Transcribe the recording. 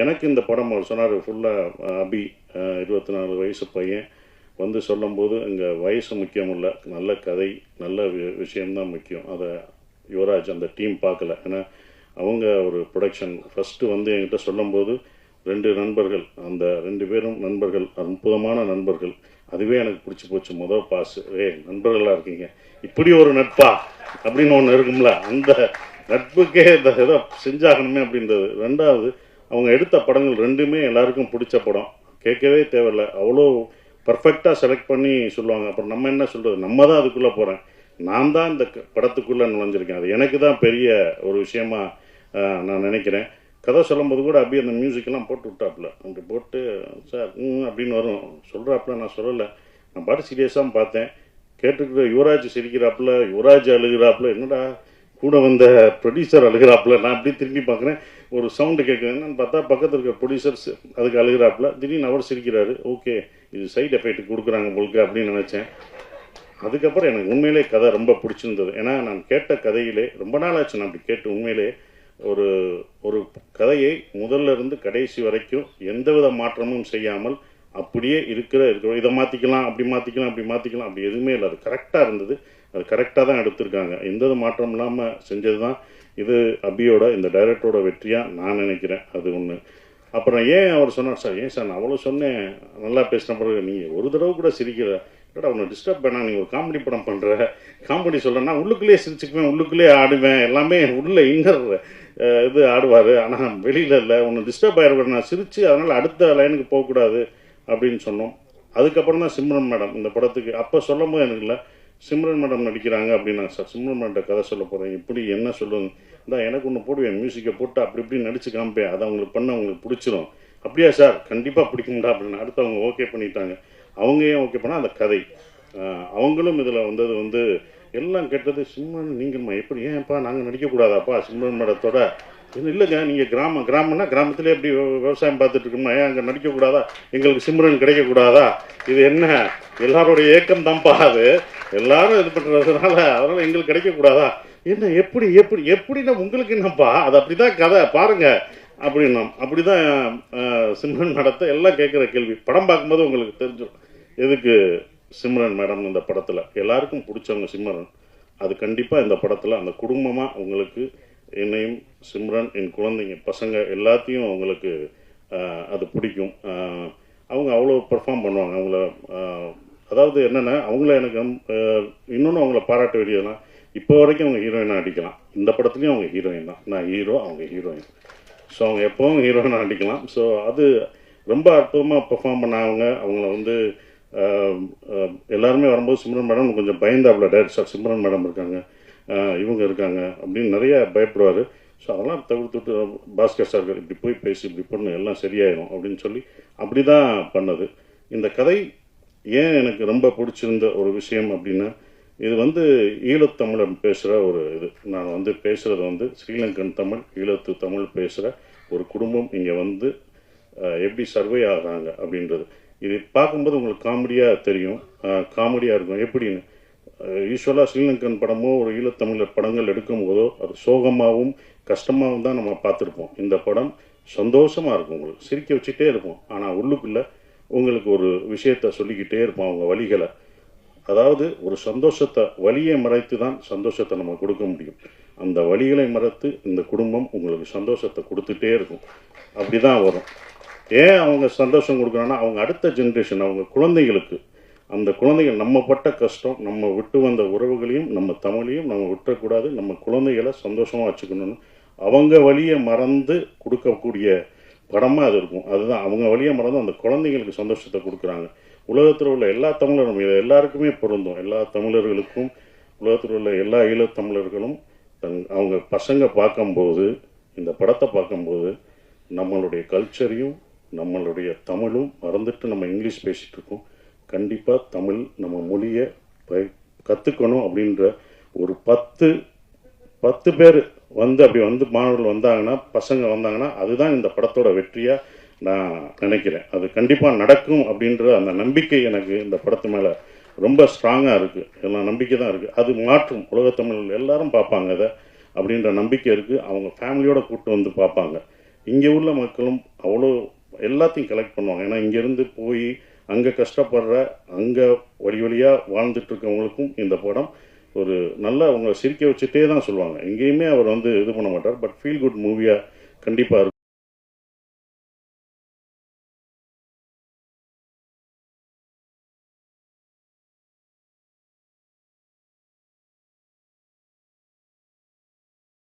எனக்கு இந்த படம் அவர் சொன்னார் ஃபுல்லாக அபி இருபத்தி நாலு வயசு பையன். வந்து சொல்லும்போது இங்கே வயசு முக்கியம் இல்லை நல்ல கதை நல்ல வி- விஷயம்தான் முக்கியம். அதை யுவராஜ் அந்த டீம் பார்க்கல. ஏன்னா அவங்க ஒரு ப்ரொடக்ஷன் ஃபஸ்ட்டு வந்து என்கிட்ட சொல்லும்போது ரெண்டு நண்பர்கள் அந்த ரெண்டு பேரும் நண்பர்கள் அற்புதமான நண்பர்கள். அதுவே எனக்கு பிடிச்சி போச்சு. முதல் பாஸ் ஏ நண்பர்களாக இருக்கீங்க. இப்படி ஒரு நட்பா? அப்படின்னு ஒன்று இருக்கும்ல. அந்த நட்புக்கே இந்த ஏதோ செஞ்சாகணுமே அப்படின்றது. ரெண்டாவது அவங்க எடுத்த படங்கள் ரெண்டுமே எல்லாருக்கும் பிடிச்ச படம். கேட்கவே தேவையில்ல. அவ்வளோ பர்ஃபெக்டாக செலக்ட் பண்ணி சொல்லுவாங்க. அப்புறம் நம்ம என்ன சொல்கிறது நம்ம தான் அதுக்குள்ளே போகிறேன் நான் தான் இந்த க- படத்துக்குள்ளே நுழைஞ்சிருக்கேன். அது எனக்கு தான் பெரிய ஒரு விஷயமா நான் நினைக்கிறேன். கதை சொல்லும்போது கூட அப்படியே அந்த மியூசிக்கெல்லாம் போட்டு விட்டாப்புல. அப்படி போட்டு சார் ம் அப்படின்னு வரும். சொல்கிறாப்புல நான் சொல்லலை. நான் பாட்டு சீரியஸாக பார்த்தேன். கேட்டுக்கிட்டு யுவராஜ் சிரிக்கிறாப்புல யுவராஜ் அழுகிறாப்புல என்னடா கூட வந்த ப்ரொடியூசர் அழுகிறாப்புல? நான் அப்படியே திரும்பி பார்க்குறேன். ஒரு சவுண்டு கேட்குதுன்னு பார்த்தா பக்கத்தில் இருக்க ப்ரொடியூசர்ஸ் அதுக்கு அழுகிறாப்புல. திடீர்னு அவர் சிரிக்கிறாரு. ஓகே இது சைடு எஃபெக்ட் கொடுக்குறாங்க உங்களுக்கு அப்படின்னு நினச்சேன். அதுக்கப்புறம் எனக்கு உண்மையிலே கதை ரொம்ப பிடிச்சிருந்தது. ஏன்னா நான் கேட்ட கதையிலே ரொம்ப நாள் ஆச்சு நான் அப்படி கேட்டு உண்மையிலே ஒரு ஒரு கதையை முதல்ல இருந்து கடைசி வரைக்கும் எந்தவித மாற்றமும் செய்யாமல் அப்படியே இருக்கிற இருக்கிற இதை மாற்றிக்கலாம் அப்படி மாற்றிக்கலாம் அப்படி மாற்றிக்கலாம் அப்படி எதுவுமே இல்லை. அது கரெக்டாக இருந்தது. அது கரெக்டாக தான் எடுத்திருக்காங்க. எந்த மாற்றம் இல்லாமல் செஞ்சது தான் இது அபியோட இந்த டைரக்டரோட வெற்றியாக நான் நினைக்கிறேன். அது ஒன்று அப்புறம் ஏன் அவர் சொன்னார்? சார் ஏன் சார் நான் அவ்வளோ சொன்னேன். நல்லா பேசின பிறகு நீங்கள் ஒரு தடவை கூட சிரிக்கிற இல்லடா உன்னை டிஸ்டர்ப் பண்ணா நீ ஒரு காமெடி படம் பண்ணுற காமெடி சொல்கிறேன்னா உள்ளுக்குள்ளேயே சிரிச்சுக்குவேன் உள்ளுக்குள்ளேயே ஆடுவேன். எல்லாமே உள்ள இன்னர் இது ஆடுவார். ஆனால் வெளியில் இல்லை. உன்னை டிஸ்டர்ப் ஆகிருக்க நான் சிரித்து அதனால் அடுத்த லைனுக்கு போகக்கூடாது. அப்படின்னு சொன்னோம். அதுக்கப்புறம் தான் சிம்ரன் மேடம் இந்த படத்துக்கு அப்போ சொல்லும் போது எனக்கு இல்லை சிம்ரன் மேடம் நடிக்கிறாங்க அப்படின்னா சார் சிம்ரன் மேடம் கதை சொல்ல போகிறேன் இப்படி என்ன சொல்லுங்க இந்தா எனக்கு ஒன்று போடுவேன் மியூசிக்கை போட்டு அப்படி இப்படி நடிச்சு காமிப்பேன் அதை அவங்களுக்கு பண்ண அவங்களுக்கு பிடிச்சிரும். அப்படியா சார்? கண்டிப்பாக பிடிக்கும்டா அப்படின்னு அடுத்து அவங்க ஓகே பண்ணிட்டாங்க. அவங்க ஏன் ஓகே பண்ணால் அந்த கதை. அவங்களும் இதில் வந்தது வந்து எல்லாம் கெட்டது சிம்ரன் நீங்கள்மா எப்படி ஏன்ப்பா நாங்கள் நடிக்கக்கூடாதாப்பா சிம்ரன் மேடத்தோட இன்னும் இல்லைங்க நீங்கள் கிராமம் கிராமம்னா கிராமத்திலே எப்படி விவசாயம் பார்த்துட்டு இருக்கோம்னா ஏன் அங்கே நடிக்கக்கூடாதா? எங்களுக்கு சிம்ரன் கிடைக்கக்கூடாதா? இது என்ன? எல்லாருடைய ஏக்கம் தான்ப்பா அது. எல்லாரும் இது பண்ணுறதுனால அதனால் எங்களுக்கு கிடைக்கக்கூடாதா? என்ன எப்படி எப்படி எப்படின்னா உங்களுக்கு என்னப்பா? அது அப்படிதான் கதை பாருங்க. அப்படின்னோம் அப்படி தான் சிம்ரன் நடத்த எல்லாம் கேட்குற கேள்வி. படம் பார்க்கும்போது உங்களுக்கு தெரிஞ்சிடும். எதுக்கு சிம்ரன் மேடம் இந்த படத்தில்? எல்லாருக்கும் பிடிச்சவங்க சிம்ரன். அது கண்டிப்பாக இந்த படத்தில் அந்த குடும்பமாக உங்களுக்கு என்னையும் சிம்ரன் என் குழந்தைங்க பசங்க எல்லாத்தையும் அவங்களுக்கு அது பிடிக்கும். அவங்க அவ்வளோ பெர்ஃபார்ம் பண்ணுவாங்க. அவங்கள அதாவது என்னென்னா அவங்கள எனக்கு இன்னொன்று அவங்கள பாராட்ட வேண்டியதுன்னா இப்போ வரைக்கும் அவங்க ஹீரோயினாக அடிக்கலாம் இந்த படத்துலேயும் அவங்க ஹீரோயின் தான். நான் ஹீரோ அவங்க ஹீரோயின் ஸோ அவங்க எப்போவும் ஹீரோயினாக அடிக்கலாம் ஸோ அது ரொம்ப அற்புதமாக பெர்ஃபார்ம் பண்ணாங்க அவங்கள வந்து எல்லாருமே வரும்போது சிம்ரன் மேடம் கொஞ்சம் பயந்தாப்புல. டேட் சார் சிம்ரன் மேடம் இருக்காங்க. இவங்க இருக்காங்க அப்படின்னு நிறைய பயப்படுவார். ஸோ அதெல்லாம் தவிர்த்துட்டு பாஸ்கர் சார்கள் இப்படி போய் பேசி இப்படி பண்ணு எல்லாம் சரியாயிடும் அப்படின்னு சொல்லி அப்படி தான் பண்ணது. இந்த கதை ஏன் எனக்கு ரொம்ப பிடிச்சிருந்த ஒரு விஷயம் அப்படின்னா இது வந்து ஈழத்தமிழன் பேசுகிற ஒரு இது. நான் வந்து பேசுகிறது வந்து ஸ்ரீலங்கன் தமிழ் ஈழத்து தமிழ் பேசுகிற ஒரு குடும்பம் இங்கே வந்து எப்படி சர்வே ஆகிறாங்க அப்படின்றது. இது பார்க்கும்போது உங்களுக்கு காமெடியாக தெரியும். காமெடியாக இருக்கும். எப்படின்னு? யூஸ்வலாக ஸ்ரீலங்கன் படமோ ஒரு ஈழத்தமிழர் படங்கள் எடுக்கும் போதோ அது சோகமாகவும் கஷ்டமாகவும் தான் நம்ம பார்த்துருப்போம். இந்த படம் சந்தோஷமாக இருக்கும் உங்களுக்கு. சிரிக்க வச்சுட்டே இருப்போம். ஆனால் உள்ளுக்குள்ளே உங்களுக்கு ஒரு விஷயத்த சொல்லிக்கிட்டே இருப்போம் அவங்க வழிகளை. அதாவது ஒரு சந்தோஷத்தை வழியை மறைத்து தான் சந்தோஷத்தை நம்ம கொடுக்க முடியும். அந்த வழிகளை மறைத்து இந்த குடும்பம் உங்களுக்கு சந்தோஷத்தை கொடுத்துட்டே இருக்கும். அப்படி தான் வரும். ஏன் அவங்க சந்தோஷம் கொடுக்குறாங்கன்னா அவங்க அடுத்த ஜென்ரேஷன் அவங்க குழந்தைகளுக்கு அந்த குழந்தைகள் நம்ம பட்ட கஷ்டம் நம்ம விட்டு வந்த உறவுகளையும் நம்ம தமிழையும் நம்ம விட்டுறக்கூடாது நம்ம குழந்தைகளை சந்தோஷமாக வச்சுக்கணும்னு அவங்க வழியை மறந்து கொடுக்கக்கூடிய படமாக அது இருக்கும். அதுதான் அவங்க வழியை மறந்து அந்த குழந்தைங்களுக்கு சந்தோஷத்தை கொடுக்குறாங்க. உலகத்தில் உள்ள எல்லா தமிழரும் இது எல்லாருக்குமே பொருந்தும். எல்லா தமிழர்களுக்கும் உலகத்தில் உள்ள எல்லா ஈழத்தமிழர்களும் தன் அவங்க பசங்க பார்க்கும்போது இந்த படத்தை பார்க்கும்போது நம்மளுடைய கல்ச்சரையும் நம்மளுடைய தமிழும் மறந்துட்டு நம்ம இங்கிலீஷ் பேசிகிட்டு இருக்கோம். கண்டிப்பாக தமிழ் நம்ம மொழியை கற்றுக்கணும் அப்படின்ற ஒரு பத்து பத்து பேர் வந்து அப்படி வந்து மாணவர்கள் வந்தாங்கன்னா பசங்க வந்தாங்கன்னா அதுதான் இந்த படத்தோட வெற்றியாக நான் நினைக்கிறேன். அது கண்டிப்பாக நடக்கும் அப்படின்ற அந்த நம்பிக்கை எனக்கு இந்த படத்து மேலே ரொம்ப ஸ்ட்ராங்காக இருக்குது எல்லாம் நம்பிக்கை தான் இருக்குது அது மாற்றும். உலகத்தமிழ் எல்லாரும் பார்ப்பாங்க அதை அப்படின்ற நம்பிக்கை இருக்குது அவங்க ஃபேமிலியோட கூப்பிட்டு வந்து பார்ப்பாங்க. இங்கே உள்ள மக்களும் அவ்வளோ எல்லாத்தையும் கலெக்ட் பண்ணுவாங்க. ஏன்னா இங்கேருந்து போய் அங்கே கஷ்டப்படுற அங்கே வழி வழியாக வாழ்ந்துட்டு இருக்கவங்களுக்கும் இந்த படம் ஒரு நல்ல அவங்களை சிரிக்க வச்சுட்டே தான் சொல்லுவாங்க. எங்கேயுமே அவர் வந்து இது பண்ண மாட்டார். பட் ஃபீல் குட் மூவியாக கண்டிப்பாக இருக்கும்